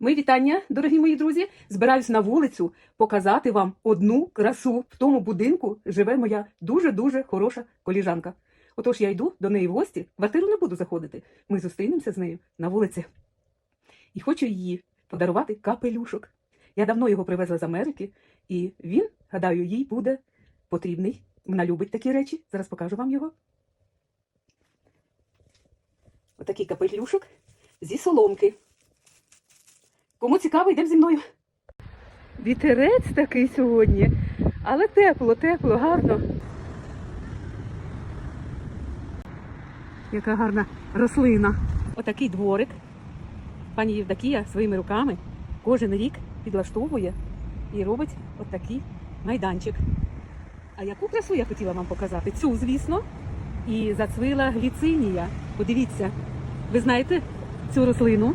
Мої вітання, дорогі мої друзі. Збираюсь на вулицю показати вам одну красу. В тому будинку живе моя дуже-дуже хороша коліжанка. Отож я йду до неї в гості. Квартиру не буду заходити. Ми зустрінемося з нею на вулиці. І хочу їй подарувати капелюшок. Я давно його привезла з Америки, і він, гадаю, їй буде потрібний. Вона любить такі речі. Зараз покажу вам його. Отакий капелюшок зі соломки. Кому цікаво, йдемо зі мною. Вітерець такий сьогодні, але тепло, тепло, гарно. Яка гарна рослина. Отакий дворик. Пані Євдокія своїми руками кожен рік підлаштовує і робить отакий майданчик. А яку красу я хотіла вам показати? Цю, звісно, і зацвила гліцинія. Подивіться, ви знаєте цю рослину?